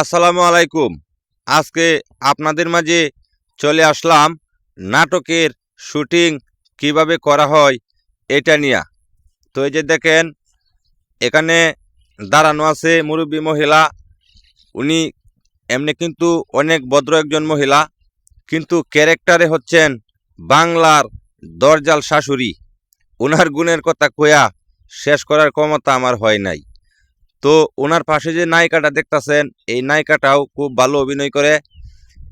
আসসালামু আলাইকুম। আজকে আপনাদের মাঝে চলে আসলাম নাটকের শুটিং কীভাবে করা হয় এটা নিয়ে। তো এই যে দেখেন, এখানে দাঁড়ানো আছে মুরব্বী মহিলা। উনি এমনি কিন্তু অনেক ভদ্র একজন মহিলা, কিন্তু ক্যারেক্টারে হচ্ছেন বাংলার দরজাল শাশুড়ি। ওনার গুণের কথা কয়া শেষ করার ক্ষমতা আমার হয় নাই। তো ওনার পাশে যে নায়িকাটা দেখতাছেন, এই নায়িকাটাও খুব ভালো অভিনয় করে।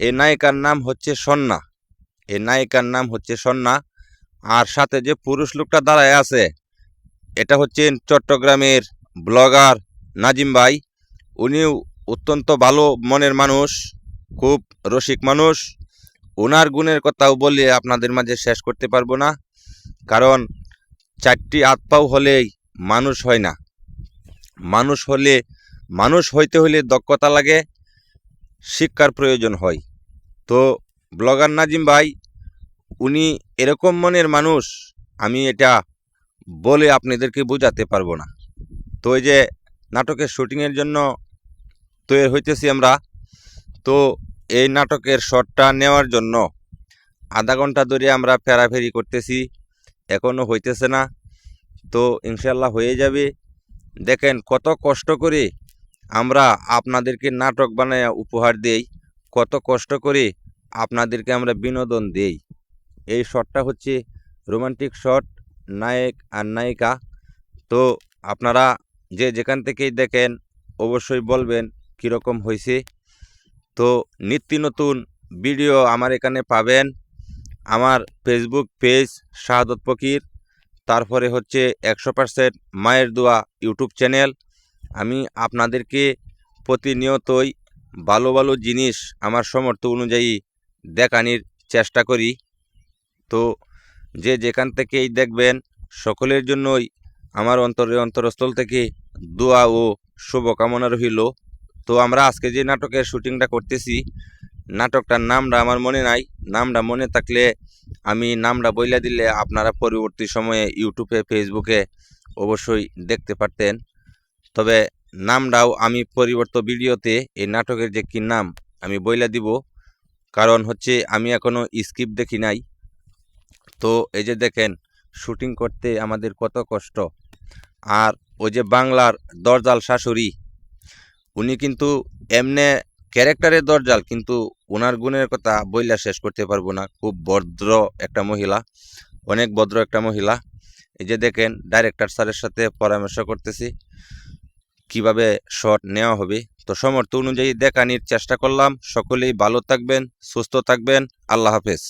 এই নায়িকার নাম হচ্ছে সন্না। এই নায়িকার নাম হচ্ছে সন্না। আর সাথে যে পুরুষ লোকটা দাঁড়ায় আছে, এটা হচ্ছেন চট্টগ্রামের ব্লগার নাজিম ভাই। উনিও অত্যন্ত ভালো মনের মানুষ, খুব রসিক মানুষ। ওনার গুণের কথাও বলে আপনাদের মাঝে শেষ করতে পারব না। কারণ চারটি আত্মাও হলেই মানুষ হয় না। মানুষ হলে, মানুষ হইতে হলে দক্ষতা লাগে, শিক্ষার প্রয়োজন হয়। তো ব্লগার নাজিম ভাই, উনি এরকম মনের মানুষ, আমি এটা বলে আপনাদেরকে বোঝাতে পারব না। তো এই যে নাটকের শুটিংয়ের জন্য তৈরি হইতেছি আমরা, তো এই নাটকের শটটা নেওয়ার জন্য আধা ঘণ্টা ধরে আমরা ফেরাফেরি করতেছি এখনও হইতেছে না। তো ইনশাল্লাহ হয়ে যাবে। দেখেন কত কষ্ট করে আমরা আপনাদেরকে নাটক বানায় উপহার দেই, কত কষ্ট করে আপনাদেরকে আমরা বিনোদন দেই। এই শটটা হচ্ছে রোমান্টিক শট, নায়ক আর নায়িকা। তো আপনারা যে যেখান থেকেই দেখেন, অবশ্যই বলবেন কীরকম হয়েছে তো নিত্য নতুন ভিডিও আমার এখানে পাবেন। আমার ফেসবুক পেজ শাহাদত ফকির। তারপরে হচ্ছে একশো পার্সেন্ট মায়ের দোয়া ইউটিউব চ্যানেল। আমি আপনাদেরকে প্রতিনিয়তই ভালো ভালো জিনিস আমার সমর্থ অনুযায়ী দেখানির চেষ্টা করি। তো যে যেখান থেকেই দেখবেন, সকলের জন্যই আমার অন্তরে অন্তরস্থল থেকে দোয়া ও শুভকামনা রহিল তো আমরা আজকে যে নাটকের শুটিংটা করতেছি, নাটকটার নামটা আমার মনে নাই। নামটা মনে থাকলে আমি নামটা বইলা দিলে আপনারা পরবর্তী সময়ে ইউটিউবে, ফেসবুকে অবশ্যই দেখতে পারতেন। তবে নামটাও আমি পরিবর্ত ভিডিওতে এই নাটকের যে কি নাম আমি বইলা দিব। কারণ হচ্ছে আমি এখনও স্ক্রিপ্ট দেখি নাই। তো এই যে দেখেন, শুটিং করতে আমাদের কত কষ্ট। আর ওই যে বাংলার দরজাল শাশুড়ি, উনি কিন্তু এমনে ক্যারেক্টারের দরজাল, কিন্তু ওনার গুণের কথা বইলা শেষ করতে পারব না। খুব ভদ্র একটা মহিলা, অনেক ভদ্র একটা মহিলা। এই যে দেখেন ডাইরেক্টর স্যারের সাথে পরামর্শ করতেছি, কীভাবে শট নেওয়া হবে। তো সমর্থ অনুযায়ী দেখানির চেষ্টা করলাম। সকলেই ভালো থাকবেন, সুস্থ থাকবেন। আল্লাহ হাফেজ।